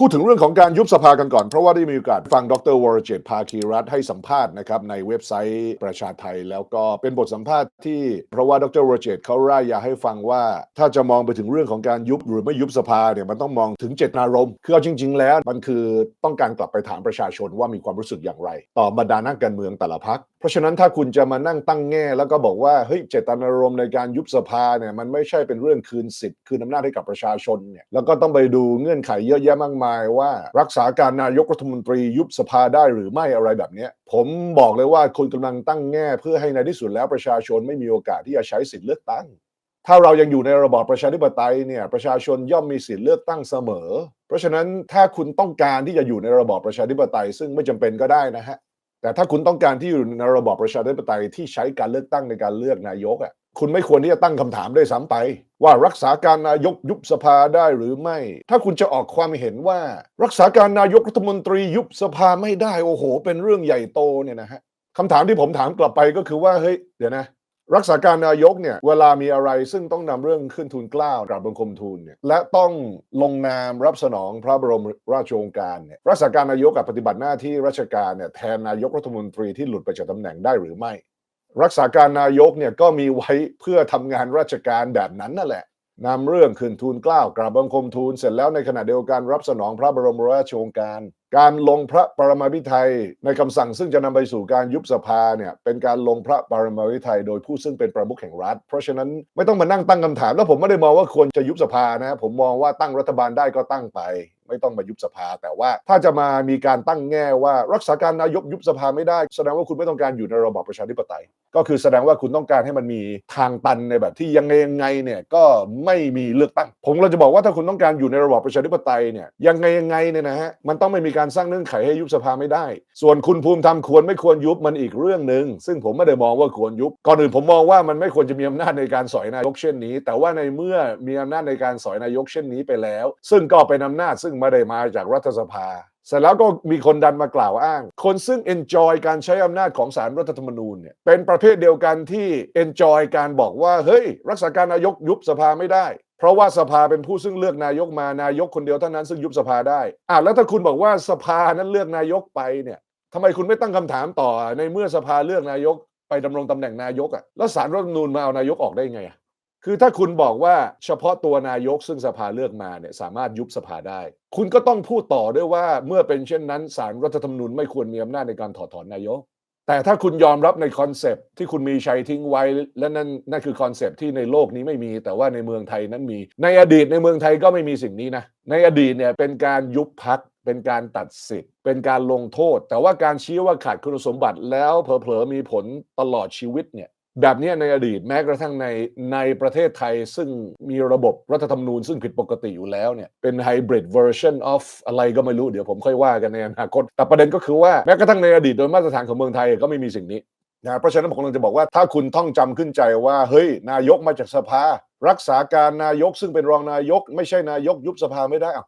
พูดถึงเรื่องของการยุบสภากันก่อน เพราะว่าได้มีโอกาสฟังดรวรเจตภาคีรัฐให้สัมภาษณ์นะครับในเว็บไซต์ประชาไทย แล้วก็เป็นบทสัมภาษณ์ที่ เพราะว่าดรวรเจตเขาร่ายยาให้ฟังว่า ถ้าจะมองไปถึงเรื่องของการยุบหรือไม่ยุบสภาเนี่ยมันต้องมองถึงเจตนารมณ์คือเอาจริง ๆ แล้วมันคือต้องการกลับไปถามประชาชนว่ามีความรู้สึกอย่างไร ต่อบรรดานักการเมืองแต่ละพักเพราะฉะนั้นถ้าคุณจะมานั่งตั้งแง่ แล้วก็บอกว่าเฮ้ยเจตนารมณ์ในการยุบสภาเนี่ยมันไม่ใช่เป็นเรื่องคืนสิทธิ์คืนอำนาจให้กับประชาชนเนี่ยแล้วก็ต้องไปดูเงื่อนไขเยอะแยะมากมายว่ารักษาการนายกรัฐมนตรียุบสภาได้หรือไม่อะไรแบบนี้ผมบอกเลยว่าคุณกำลังตั้งแง่เพื่อให้ในที่สุดแล้วประชาชนไม่มีโอกาสที่จะใช้สิทธิ์เลือกตั้ง ถ้าเรายังอยู่ในระบอบประชาธิปไตยเนี่ยประชาชนย่อมมีสิทธิ์เลือกตั้งเสมอ เพราะฉะนั้นถ้าคุณต้องการที่จะอยู่ในระบอบประชาธิปไตย ซึ่งไม่จำเป็นก็ได้นะฮะแต่ถ้าคุณต้องการที่อยู่ในระบอบประชาธิปไตยที่ใช้การเลือกตั้งในการเลือกนายกอะ คุณไม่ควรที่จะตั้งคำถามด้วยซ้ำไป ว่ารักษาการนายกยุบสภาได้หรือไม่ ถ้าคุณจะออกความเห็นว่า รักษาการนายกรัฐมนตรียุบสภาไม่ได้โอ้โห เป็นเรื่องใหญ่โตเนี่ยนะฮะคำถามที่ผมถามกลับไปก็คือว่าเฮ้ยเดี๋ยวนะรักษาการนายกเนี่ยเวลามีอะไรซึ่งต้องนำเรื่องขึ้นทูลเกล้ากราบบังคมทูลเนี่ยและต้องลงนามรับสนองพระบรมราชโองการเนี่ยรักษาการนายกกับปฏิบัติหน้าที่ราชการเนี่ยแทนนายกรัฐมนตรีที่หลุดไปจากตำแหน่งได้หรือไม่ รักษาการนายกเนี่ยก็มีไว้เพื่อทำงานราชการแบบนั้นนั่นแหละนำเรื่องขึ้นทูลเกล้ากราบบังคมทูลเสร็จแล้วในขณะเดียวกันรับสนองพระบรมราชโองการ การลงพระปรมาภิไธยในคำสั่งซึ่งจะนำไปสู่การยุบสภาเนี่ยเป็นการลงพระปรมาภิไธยโดยผู้ซึ่งเป็นประมุขแห่งรัฐ เพราะฉะนั้นไม่ต้องมานั่งตั้งคำถาม แล้วผมไม่ได้มองว่าควรจะยุบสภานะผมมองว่าตั้งรัฐบาลได้ก็ตั้งไป ไม่ต้องมายุบสภา แต่ว่าถ้าจะมามีการตั้งแง่ว่ารักษาการนายกยุบสภาไม่ได้ แสดงว่าคุณไม่ต้องการอยู่ในระบอบประชาธิปไตย ก็คือแสดงว่าคุณต้องการให้มันมีทางตันในแบบที่ยังไงยังไงเนี่ยก็ไม่มีเลือกตั้ง ผมเราจะบอกว่าถ้าคุณต้องการอยู่ในระบอบประชาธิปไตยเนี่ยยังไงยังไงเนี่ยนะฮะมันต้องไม่มีการสร้างเงื่อนไขให้ยุบสภาไม่ได้ ส่วนคุณภูมิธรรมควรไม่ควรยุบมันอีกเรื่องหนึ่งซึ่งผมไม่ได้มองว่าควรยุบก่อนอื่นผมมองว่ามันไม่ควรจะมีอำนาจในการสอยนายกเช่นนี้ แต่ว่าในเมื่อมีอำนาจในการสอยนายกเช่นนี้ไปแล้ว ซึ่งก็เป็นอำนาจซึ่งไม่ได้มาจากรัฐสภา เสร็จแล้วก็มีคนดันมากล่าวอ้าง คนซึ่ง enjoy การใช้อำนาจของสารรัฐธรรมนูญเนี่ยเป็นประเภทเดียวกันที่ enjoy การบอกว่าเฮ้ย รักษาการนายกยุบสภาไม่ได้ เพราะว่าสภาเป็นผู้ซึ่งเลือกนายกมานายกคนเดียวเท่านั้นซึ่งยุบสภาได้อะแล้วถ้าคุณบอกว่าสภานั้นเลือกนายกไปเนี่ยทำไมคุณไม่ตั้งคำถามต่อในเมื่อสภาเลือกนายกไปดำรงตำแหน่งนายกอะแล้วสารรัฐธรรมนูญมาเอานายกออกได้ไงอะ คือถ้าคุณบอกว่าเฉพาะตัวนายกซึ่งสภาเลือกมาเนี่ยสามารถยุบสภาได้ คุณก็ต้องพูดต่อด้วยว่าเมื่อเป็นเช่นนั้นสารรัฐธรรมนูญไม่ควรมีอำนาจในการถอดถอนนายก แต่ถ้าคุณยอมรับในคอนเซปที่คุณมีชัยทิ้งไว้ และนั่นนั่นคือคอนเซปที่ในโลกนี้ไม่มี แต่ว่าในเมืองไทยนั้นมี ในอดีตในเมืองไทยก็ไม่มีสิ่งนี้นะในอดีตเนี่ยเป็นการยุบพักเป็นการตัดสิทธิ์ เป็นการลงโทษ แต่ว่าการชี้ว่าขาดคุณสมบัติแล้วเผลอๆมีผลตลอดชีวิตเนี่ย แบบนี้ในอดีตแม้กระทั่งในในประเทศไทยซึ่งมีระบบรัฐธรรมนูญซึ่งผิดปกติอยู่แล้วเนี่ยเป็น hybrid version of อะไรก็ไม่รู้เดี๋ยวผมค่อยว่ากันในอนาคต แต่ประเด็นก็คือว่าแม้กระทั่งในอดีตโดยมาตรฐานของเมืองไทยก็ไม่มีสิ่งนี้นะเพราะฉะนั้นผมกำลังจะบอกว่าถ้าคุณท่องจำขึ้นใจว่าเฮ้ยนายกมาจากสภา รักษาการนายกซึ่งเป็นรองนายก ไม่ใช่นายกยุบสภาไม่ได้อ้าว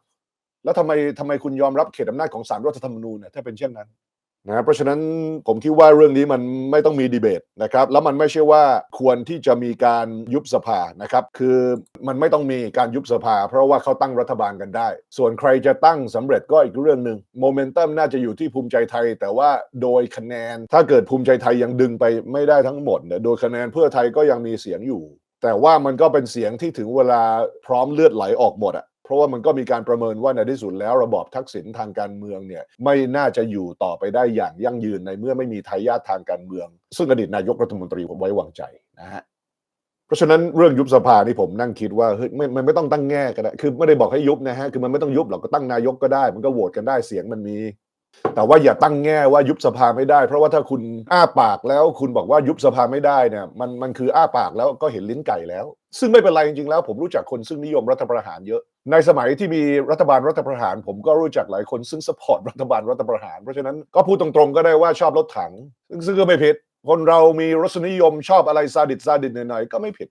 แล้วทำไมทำไมคุณยอมรับเขตอำนาจของศาลรัฐธรรมนูญเนี่ยถ้าเป็นเช่นนั้น นะเพราะฉะนั้นผมคิดว่าเรื่องนี้มันไม่ต้องมีดีเบตนะครับแล้วมันไม่ใช่ว่าควรที่จะมีการยุบสภานะครับคือมันไม่ต้องมีการยุบสภา เพราะว่าเขาตั้งรัฐบาลกันได้ ส่วนใครจะตั้งสำเร็จก็อีกเรื่องหนึ่งโมเมนตัมน่าจะอยู่ที่ภูมิใจไทย แต่ว่าโดยคะแนนถ้าเกิดภูมิใจไทยยังดึงไปไม่ได้ทั้งหมดเนี่ยโดยคะแนนเพื่อไทยก็ยังมีเสียงอยู่ แต่ว่ามันก็เป็นเสียงที่ถึงเวลาพร้อมเลือดไหลออกหมดอะ เพราะว่ามันก็มีการประเมินว่าในที่สุดแล้วระบอบทักษิณทางการเมืองเนี่ยไม่น่าจะอยู่ต่อไปได้อย่างยั่งยืนในเมื่อไม่มีทายาททางการเมือง ซึ่งอดีตนายกรัฐมนตรีผมไว้วางใจนะฮะเพราะฉะนั้นเรื่องยุบสภานี่ผมนั่งคิดว่าเฮ้ยไม่มันไม่ต้องตั้งแง่ก็ได้คือไม่ได้บอกให้ยุบนะฮะคือมันไม่ต้องยุบหรอกก็ตั้งนายกก็ได้ มันก็โหวตกันได้เสียงมันมีแต่ว่าอย่าตั้งแง่ว่ายุบสภาไม่ได้ เพราะว่าถ้าคุณอ้าปากแล้วคุณบอกว่ายุบสภาไม่ได้เนี่ยมันมันคืออ้าปากแล้วก็เห็นลิ้นไก่แล้ว ซึ่งไม่เป็นไรจริงๆแล้ว ผมรู้จักคนซึ่งนิยมรัฐประหารเยอะ ในสมัยที่มีรัฐบาลรัฐประหาร ผมก็รู้จักหลายคนซึ่งสปอร์ตรัฐบาลรัฐประหาร เพราะฉะนั้นก็พูดตรงๆก็ได้ว่าชอบรถถัง ซึ่งก็ไม่ผิด คนเรามีรสนิยมชอบอะไรซาดิสซาดิสหน่อยๆก็ไม่ผิด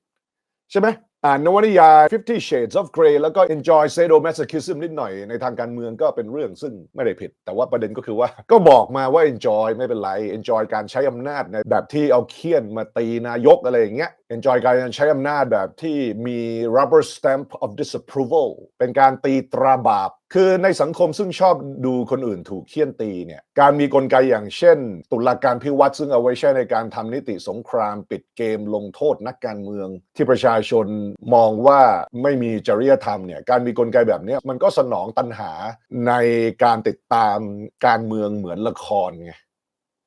ใช่ไหมอ่านนวนิยาย Fifty Shades of Grey แล้วก็ enjoy sadomasochism นิดหน่อยในทางการเมืองก็เป็นเรื่องซึ่งไม่ได้ผิด แต่ว่าประเด็นก็คือว่าก็บอกมาว่า enjoy ไม่เป็นไร enjoy การใช้อำนาจในแบบที่เอาเคี่ยนมาตีนายกอะไรอย่างเงี้ย enjoy การใช้อำนาจแบบที่มี rubber stamp of disapproval เป็นการตีตราบาป คือในสังคมซึ่งชอบดูคนอื่นถูกเคี่ยนตีเนี่ย การมีกลไกอย่างเช่น ตุลาการพิวัตรซึ่งเอาไว้ใช้ในการทำนิติสงครามปิดเกมลงโทษนักการเมือง ที่ประชาชนมองว่าไม่มีจริยธรรมเนี่ย การมีกลไกแบบนี้มันก็สนองตัณหาในการติดตามการเมืองเหมือนละครไง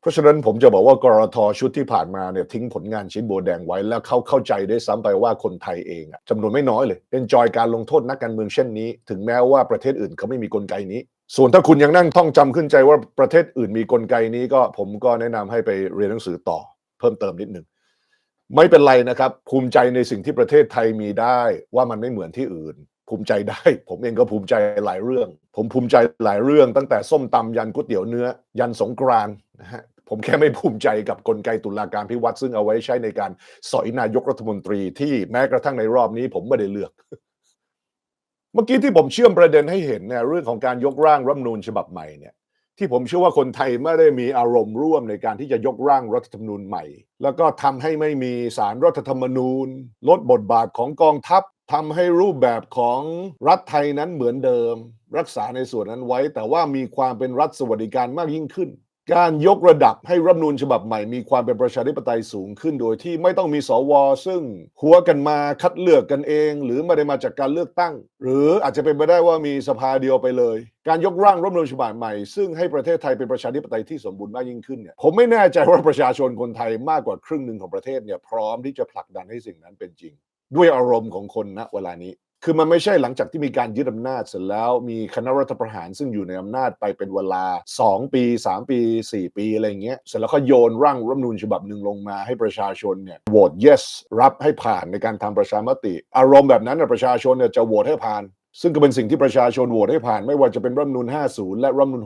เพราะฉะนั้นผมจะบอกว่ากรทชุดที่ผ่านมาเนี่ยทิ้งผลงานชิ้นโบแดงไว้แล้วเขาเข้าใจได้ซ้ำไปว่าคนไทยเองอะจำนวนไม่น้อยเลยเป็นจอยการลงโทษนักการเมืองเช่นนี้ ถึงแม้ว่าประเทศอื่นเขาไม่มีกลไกนี้ ส่วนถ้าคุณยังนั่งท่องจำขึ้นใจว่าประเทศอื่นมีกลไกนี้ก็ผมก็แนะนำให้ไปเรียนหนังสือต่อ เพิ่มเติมนิดนึงไม่เป็นไรนะครับ ภูมิใจในสิ่งที่ประเทศไทยมีได้ว่ามันไม่เหมือนที่อื่น ภูมิใจได้ ผมเองก็ภูมิใจหลายเรื่อง ผมภูมิใจหลายเรื่อง ตั้งแต่ส้มตำยันก๋วยเตี๋ยวเนื้อ ยันสงกรานนะฮะ ผมแค่ไม่ภูมิใจกับกลไกตุลาการพิวัตรซึ่งเอาไว้ใช้ในการสอยนายกรัฐมนตรีที่แม้กระทั่งในรอบนี้ ผมไม่ได้เลือก เมื่อกี้ที่ผมเชื่อมประเด็นให้เห็นเนี่ยเรื่องของการยกร่างรัฐมนูญฉบับใหม่เนี่ยที่ผมเชื่อว่าคนไทยไม่ได้มีอารมณ์ร่วมในการที่จะยกร่างรัฐธรรมนูญใหม่ แล้วก็ทำให้ไม่มีสารรัฐธรรมนูญ ลดบทบาทของกองทัพทำให้รูปแบบของรัฐไทยนั้นเหมือนเดิม รักษาในส่วนนั้นไว้ แต่ว่ามีความเป็นรัฐสวัสดิการมากยิ่งขึ้น การยกระดับให้รัฐนูญฉบับใหม่มีความเป็นประชาธิปไตยสูงขึ้นโดยที่ไม่ต้องมีสวซึ่งหัวกันมาคัดเลือกกันเอง หรือไม่ได้มาจากการเลือกตั้ง หรืออาจจะเป็นไปได้ว่ามีสภาเดียวไปเลย การยกร่างรัฐนูญฉบับใหม่ซึ่งให้ประเทศไทยเป็นประชาธิปไตยที่สมบูรณ์มากยิ่งขึ้นเนี่ยผมไม่แน่ใจว่าประชาชนคนไทยมากกว่าครึ่งหนึ่งของประเทศเนี่ยพร้อมที่จะผลักดันให้สิ่งนั้นเป็นจริง ด้วยอารมณ์ของคนณเวลานี้ คือมันไม่ใช่หลังจากที่มีการยึดอำนาจเสร็จแล้วมีคณะรัฐประหารซึ่งอยู่ในอำนาจไปเป็นเวลา 2 ปี 3 ปี 4 ปีอะไรเงี้ยเสร็จแล้วก็โยนร่างรัฐมนูญฉบับหนึ่งลงมาให้ประชาชนเนี่ยโหวต yes รับให้ผ่านในการทำประชามติ อารมณ์แบบนั้นนะประชาชนเนี่ยจะโหวตให้ผ่าน ซึ่งก็เป็นสิ่งที่ประชาชนโหวตให้ผ่าน ไม่ว่าจะเป็นรัฐมนูญ50 และรัฐมนูญ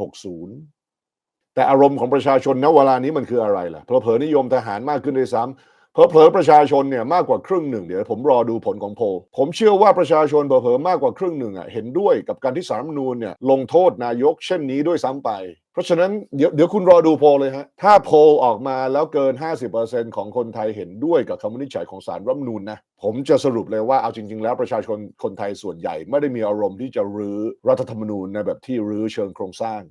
60 แต่อารมณ์ของประชาชนณเวลานี้มันคืออะไรล่ะเพลอนิยมทหารมากขึ้นด้วยซ้ำ เผลอประชาชนเนี่ยมากกว่าครึ่งหนึ่งเดี๋ยวผมรอดูผลของโพลผมเชื่อว่าประชาชนเผลอมากกว่าครึ่งหนึ่งอะเห็นด้วยกับการที่สารรัฐธรรมนูญเนี่ยลงโทษนายกเช่นนี้ด้วยซ้ำไป เพราะฉะนั้นเดี๋ยวเดี๋ยวคุณรอดูโพลเลยฮะถ้าโพลออกมาแล้วเกิน 50%ของคนไทยเห็นด้วยกับคำวินิจฉัยของสารรัฐธรรมนูญนะผมจะสรุปเลยว่าเอาจริง ๆ แล้วประชาชนคนไทยส่วนใหญ่ ไม่ได้มีอารมณ์ที่จะรื้อรัฐธรรมนูญในแบบที่รื้อเชิงโครงสร้าง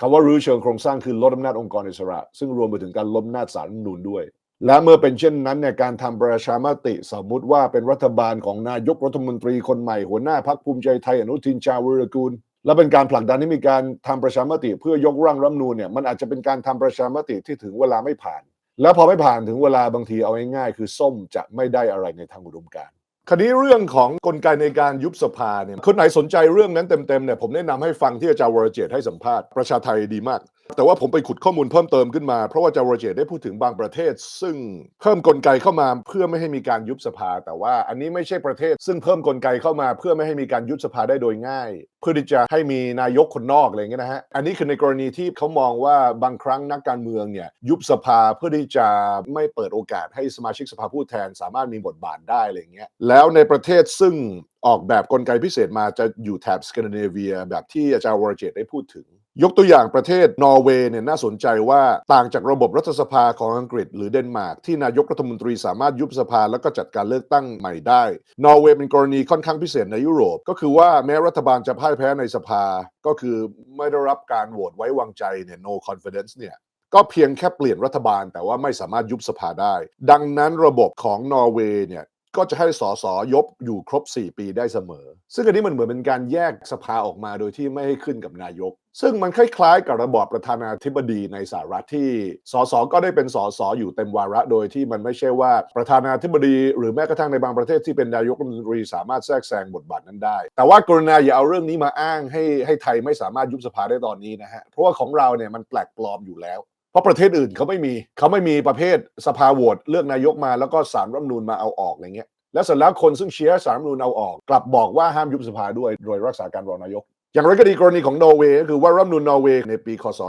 คำว่ารื้อเชิงโครงสร้างคือลดอำนาจองค์กรอิสระ ซึ่งรวมไปถึงการล้มอำนาจสารนูญด้วย และเมื่อเป็นเช่นนั้นเนี่ยการทำประชามติสมมุติว่าเป็นรัฐบาลของนายกรัฐมนตรีคนใหม่หัวหน้าพักภูมิใจไทยอนุทินชาญวิรกูล และเป็นการผลักดันให้มีการทำประชามติ เพื่อยกร่างรัฐนูญเนี่ยมันอาจจะเป็นการทำประชามติที่ถึงเวลาไม่ผ่าน แล้วพอไม่ผ่านถึงเวลาบางทีเอาง่ายๆคือส้มจะไม่ได้อะไรในทางอุดมการคราวนี้เรื่องของกลไกในการยุบสภาเนี่ยคนไหนสนใจเรื่องนั้นเต็มๆเนี่ยผมแนะนำให้ฟังที่อาจารย์วรเจตให้สัมภาษณ์ประชาไทยดีมาก แต่ว่าผมไปขุดข้อมูลเพิ่มเติมขึ้นมา เพราะว่าจาร์เจตได้พูดถึงบางประเทศ ซึ่งเพิ่มกลไกเข้ามาเพื่อไม่ให้มีการยุบสภา แต่ว่าอันนี้ไม่ใช่ประเทศ ซึ่งเพิ่มกลไกเข้ามา เพื่อไม่ให้มีการยุบสภาได้โดยง่าย เพื่อที่จะให้มีนายกคนนอกอะไรเงี้ยนะฮะอันนี้คือในกรณีที่เขามองว่าบางครั้งนักการเมืองเนี่ยยุบสภาเพื่อที่จะไม่เปิดโอกาสให้สมาชิกสภาผู้แทน สามารถมีบทบาทได้อะไรเงี้ยแล้วในประเทศซึ่งออกแบบกลไกพิเศษมาจะอยู่แถบสแกนดิเนเวียแบบที่อาจารย์วรเจตได้พูดถึง ยกตัวอย่างประเทศนอร์เวย์เนี่ยน่าสนใจว่าต่างจากระบบรัฐสภาของอังกฤษ หรือเดนมาร์กที่นายกรัฐมนตรีสามารถยุบสภาแล้วก็จัดการเลือกตั้งใหม่ได้ นอร์เวย์เป็นกรณีค่อนข้างพิเศษในยุโรป ก็คือว่าแม้รัฐบาลจะพ่ายแพ้ในสภา ก็คือไม่ได้รับการโหวตไว้วางใจเนี่ย no confidence เนี่ยก็เพียงแค่เปลี่ยนรัฐบาลแต่ว่าไม่สามารถยุบสภาได้ ดังนั้นระบบของนอร์เวย์เนี่ย ก็จะให้สสยบอยู่ครบ 4 ปีได้เสมอ ซึ่งอันนี้มันเหมือนเป็นการแยกสภาออกมาโดยที่ไม่ให้ขึ้นกับนายก ซึ่งมันคล้ายๆ กับระบอบประธานาธิบดีในสหรัฐที่สสก็ได้เป็นสสอยู่เต็มวาระโดยที่มันไม่ใช่ว่าประธานาธิบดีหรือแม้กระทั่งในบางประเทศที่เป็นนายกรัฐมนตรีสามารถแทรกแซงบทบาทนั้นได้ แต่ว่ากรุณาอย่าเอาเรื่องนี้มาอ้างให้ให้ไทยไม่สามารถยุบสภาได้ตอนนี้นะฮะเพราะว่าของเราเนี่ยมันแปลกปลอมอยู่แล้ว เพราะประเทศอื่นเขาไม่มีเขาไม่มีประเภทสภาโหวตเลือกนายกมาแล้วก็สารรัฐมนูญมาเอาออกอะไรเงี้ยแล้วเสร็จแล้วคนซึ่งเชียร์สารรัฐมนูญเอาออก กลับบอกว่าห้ามยุบสภาด้วยโดยรักษาการรองนายก อย่างไรก็ดีกรณีของนอร์เวย์ก็คือว่ารัฐมนูญนอร์เวย์ในปีคศ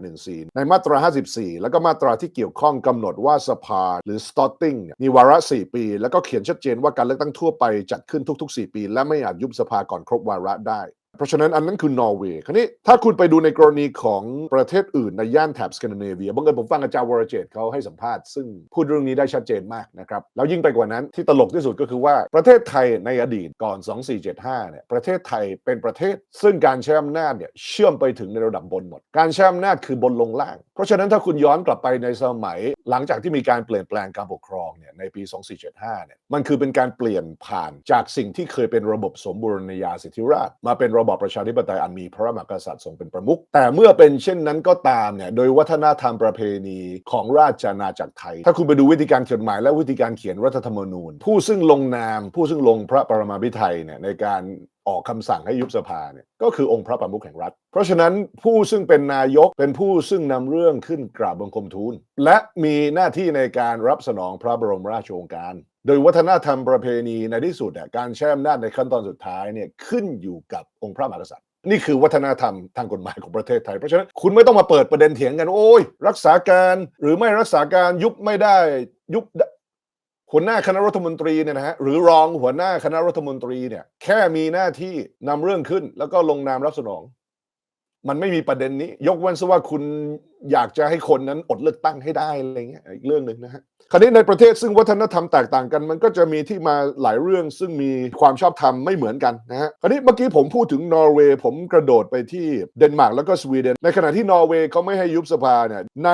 1814 ในมาตรา 54 แล้วก็มาตราที่เกี่ยวข้องกำหนดว่าสภาหรือ starting เนี่ยมีวาระ 4 ปี แล้วก็เขียนชัดเจนว่าการเลือกตั้งทั่วไปจัดขึ้นทุก ๆ 4 ปี และไม่อาจยุบสภาก่อนครบวาระได้ เพราะฉะนั้นอันนั้นคือนอร์เวย์คราวนี้ถ้าคุณไปดูในกรณีของประเทศอื่นในย่านแถบสแกนดิเนเวียบังเอิญผมฟังอาจารย์วรเจตเขาให้สัมภาษณ์ซึ่งพูดเรื่องนี้ได้ชัดเจนมากนะครับ แล้วยิ่งไปกว่านั้นที่ตลกที่สุดก็คือว่าประเทศไทยในอดีตก่อน 2475เนี่ยประเทศไทยเป็นประเทศ ซึ่งการใช้อำนาจเนี่ยเชื่อมไปถึงในระดับบนหมด การใช้อำนาจคือบนลงล่าง เพราะฉะนั้นถ้าคุณย้อนกลับไปในสมัย หลังจากที่มีการเปลี่ยนแปลงการปกครองเนี่ยในปี 2475 เนี่ยมันคือเป็นการเปลี่ยนผ่านจากสิ่งที่เคยเป็นระบบสมบูรณาญาสิทธิราช มาเป็นระบอบประชาธิปไตยอันมีพระมหากษัตริย์ทรงเป็นประมุขแต่เมื่อเป็นเช่นนั้นก็ตามเนี่ยโดยวัฒนธรรมประเพณีของราชอาณาจักรไทย ถ้าคุณไปดูวิธีการเขียนหมายและวิธีการเขียนรัฐธรรมนูญ ผู้ซึ่งลงนาม ผู้ซึ่งลงพระปรมาภิไธยเนี่ยในการ ออกคำสั่งให้ยุบสภาเนี่ยก็คือองค์พระประมุขแห่งรัฐ เพราะฉะนั้นผู้ซึ่งเป็นนายกเป็นผู้ซึ่งนำเรื่องขึ้นกราบบังคมทูล และมีหน้าที่ในการรับสนองพระบรมราชโองการ โดยวัฒนธรรมประเพณีในที่สุดเนี่ยการใช้อำนาจในขั้นตอนสุดท้ายเนี่ยขึ้นอยู่กับองค์พระมหากษัตริย์นี่คือวัฒนธรรมทางกฎหมายของประเทศไทย เพราะฉะนั้นคุณไม่ต้องมาเปิดประเด็นเถียงกัน โอ้ย รักษาการหรือไม่รักษาการยุบไม่ได้ยุบ หัวหน้าคณะรัฐมนตรีเนี่ยนะฮะหรือรองหัวหน้าคณะรัฐมนตรีเนี่ย แค่มีหน้าที่นำเรื่องขึ้น แล้วก็ลงนามรับสนอง มันไม่มีประเด็นนี้ ยกเว้นซะว่าคุณอยากจะให้คนนั้นอดเลือกตั้งให้ได้อะไรเงี้ยอีกเรื่องหนึ่งนะฮะคราวนี้ในประเทศซึ่งวัฒนธรรมแตกต่างกัน มันก็จะมีที่มาหลายเรื่องซึ่งมีความชอบธรรมไม่เหมือนกันนะฮะคราวนี้เมื่อกี้ผมพูดถึงนอร์เวย์ผมกระโดดไปที่เดนมาร์กแล้วก็สวีเดน ในขณะที่นอร์เวย์เขาไม่ให้ยุบสภาเนี่ยใน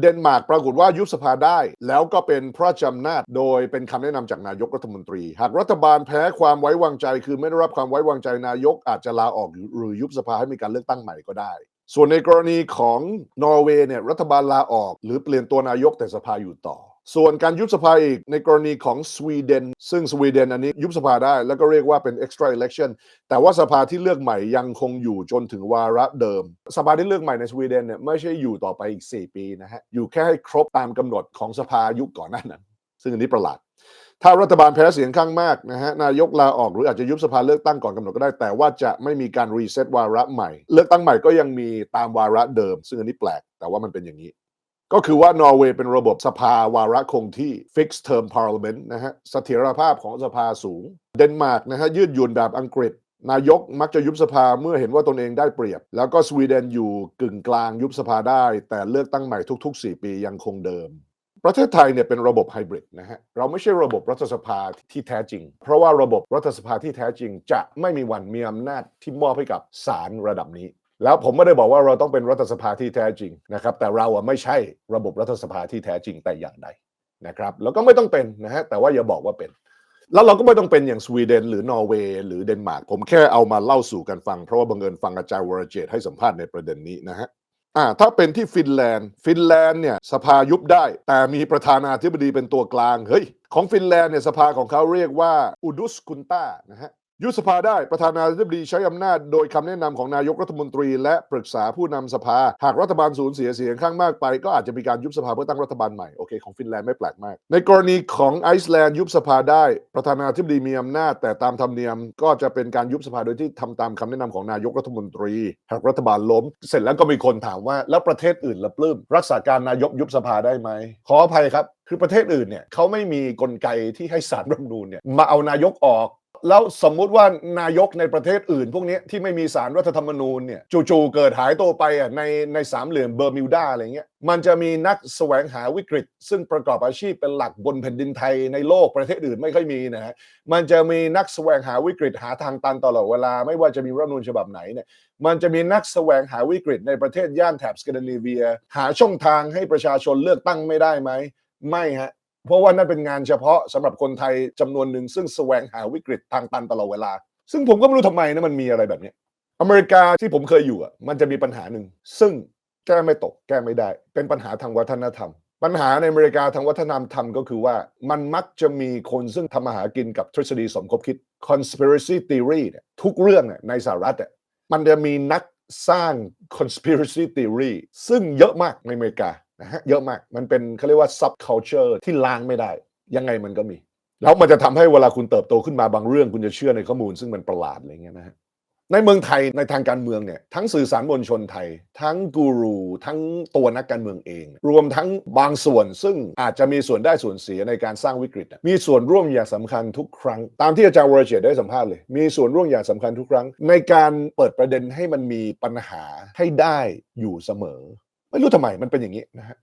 เดนมาร์กปรากฏว่ายุบสภาได้ แล้วก็เป็นพระราชอำนาจโดยเป็นคำแนะนำจากนายกรัฐมนตรี หากรัฐบาลแพ้ความไว้วางใจ คือไม่ได้รับความไว้วางใจนายกอาจจะลาออกหรือยุบสภาให้มีการเลือกตั้งใหม่ก็ได้ ส่วนในกรณีของนอร์เวย์เนี่ยรัฐบาลลาออก หรือเปลี่ยนตัวนายกแต่สภาอยู่ต่อ ส่วนการยุบสภาอีกในกรณีของสวีเดนซึ่งสวีเดนอันนี้ยุบสภาได้แล้วก็เรียกว่าเป็น extra election แต่ว่าสภาที่เลือกใหม่ยังคงอยู่จนถึงวาระเดิม สภาที่เลือกใหม่ในสวีเดนเนี่ยไม่ใช่อยู่ต่อไปอีก 4 ปีนะฮะอยู่แค่ให้ครบตามกำหนดของสภายุคก่อนหน้านั้น ซึ่งอันนี้ประหลาด ถ้ารัฐบาลแพ้เสียงข้างมากนะฮะนายกลาออกหรืออาจจะยุบสภาเลือกตั้งก่อนกำหนดก็ได้ แต่ว่าจะไม่มีการรีเซ็ตวาระใหม่ เลือกตั้งใหม่ก็ยังมีตามวาระเดิม ซึ่งอันนี้แปลก แต่ว่ามันเป็นอย่างนี้ ก็คือว่านอร์เวย์เป็นระบบสภาวาระคงที่ fixed term parliament นะฮะเสถียรภาพของสภาสูง เดนมาร์กนะฮะยืดหยุ่นแบบอังกฤษนายกมักจะยุบสภาเมื่อเห็นว่าตนเองได้เปรียบ แล้วก็สวีเดนอยู่กึ่งกลางยุบสภาได้ แต่เลือกตั้งใหม่ทุก ๆ 4 ปียังคงเดิม ประเทศไทยเนี่ยเป็นระบบไฮบริดนะฮะเราไม่ใช่ระบบรัฐสภาที่แท้จริง เพราะว่าระบบรัฐสภาที่แท้จริง จะไม่มีวันมีอำนาจที่มอบให้กับศาลระดับนี้ แล้วผมไม่ได้บอกว่าเราต้องเป็นรัฐสภาที่แท้จริงนะครับแต่เราอะไม่ใช่ระบบรัฐสภาที่แท้จริงแต่อย่างใดนะครับแล้วก็ไม่ต้องเป็นนะฮะแต่ว่าอย่าบอกว่าเป็น แล้วเราก็ไม่ต้องเป็นอย่างสวีเดน หรือนอร์เวย์หรือเดนมาร์กผมแค่เอามาเล่าสู่กันฟัง เพราะว่าบังเอิญฟังอาจารย์วรเจตให้สัมภาษณ์ในประเด็นนี้นะฮะ อ่าถ้าเป็นที่ฟินแลนด์ ฟินแลนด์เนี่ยสภายุบได้ แต่มีประธานาธิบดีเป็นตัวกลาง เฮ้ย ของฟินแลนด์เนี่ยสภาของเขาเรียกว่าอุดุสกุนตานะฮะ ยุบสภาได้ประธานาธิบดีใช้อำนาจโดยคำแนะนำของนายกรัฐมนตรี และปรึกษาผู้นำสภา หากรัฐบาลสูญเสียเสียงข้างมากไป ก็อาจจะมีการยุบสภาเพื่อตั้งรัฐบาลใหม่ โอเคของฟินแลนด์ไม่แปลกมาก ในกรณีของไอซ์แลนด์ยุบสภาได้ ประธานาธิบดีมีอำนาจ แต่ตามธรรมเนียมก็จะเป็นการยุบสภาโดยที่ทำตามคำแนะนำของนายกรัฐมนตรี หากรัฐบาลล้ม เสร็จแล้วก็มีคนถามว่าแล้วประเทศอื่นละปลื้มรักษาการนายกยุบสภาได้ไหมขออภัยครับคือประเทศอื่นเนี่ยเขาไม่มีกลไกที่ให้สารรัฐมนูญเนี่ยมาเอานายกออก แล้วสมมุติว่านายกในประเทศอื่น พวกนี้ที่ไม่มีสารรัฐธรรมนูญเนี่ยจู่ๆเกิดหายตัวไปอะในในสามเหลี่ยมเบอร์มิวดาอะไรเงี้ยมันจะมีนักแสวงหาวิกฤต ซึ่งประกอบอาชีพเป็นหลักบนแผ่นดินไทยในโลกประเทศอื่นไม่ค่อยมีนะฮะมันจะมีนักแสวงหาวิกฤตหาทางตันตลอดเวลา ไม่ว่าจะมีรัฐธรรมนูญฉบับไหนเนี่ยมันจะมีนักแสวงหาวิกฤตในประเทศย่านแถบสแกนดิเนเวีย หาช่องทางให้ประชาชนเลือกตั้งไม่ได้ไหมไม่ฮะ เพราะว่านั่นเป็นงานเฉพาะสำหรับคนไทยจำนวนหนึ่งซึ่งแสวงหาวิกฤตทางตันตลอดเวลา ซึ่งผมก็ไม่รู้ทำไมนะมันมีอะไรแบบนี้อเมริกาที่ผมเคยอยู่อะมันจะมีปัญหาหนึ่งซึ่งแก้ไม่ตกแก้ไม่ได้ เป็นปัญหาทางวัฒนธรรม ปัญหาในอเมริกาทางวัฒนธรรมก็คือว่ามันมักจะมีคนซึ่งทำมาหากินกับทฤษฎีสมคบคิด conspiracy theory เนี่ยทุกเรื่องเนี่ยในสหรัฐเนี่ยมันจะมีนักสร้าง conspiracy theory ซึ่งเยอะมากในอเมริกา นะฮะเยอะมาก มันเป็นเขาเรียกว่า subculture ที่ล้างไม่ได้ ยังไงมันก็มี แล้วมันจะทำให้เวลาคุณเติบโตขึ้นมาบางเรื่อง คุณจะเชื่อในข้อมูล ซึ่งมันประหลาดอะไรเงี้ยนะฮะในเมืองไทยในทางการเมืองเนี่ยทั้งสื่อสารมวลชนไทย ทั้งกูรูทั้งตัวนักการเมืองเอง รวมทั้งบางส่วนซึ่งอาจจะมีส่วนได้ส่วนเสียในการสร้างวิกฤต มีส่วนร่วมอย่างสำคัญทุกครั้ง ตามที่อาจารย์วรเจตได้สัมภาษณ์เลย มีส่วนร่วมอย่างสำคัญทุกครั้ง ในการเปิดประเด็นให้มันมีปัญหาให้ได้อยู่เสมอ ไม่รู้ทำไมมันเป็นอย่างนี้นะฮะ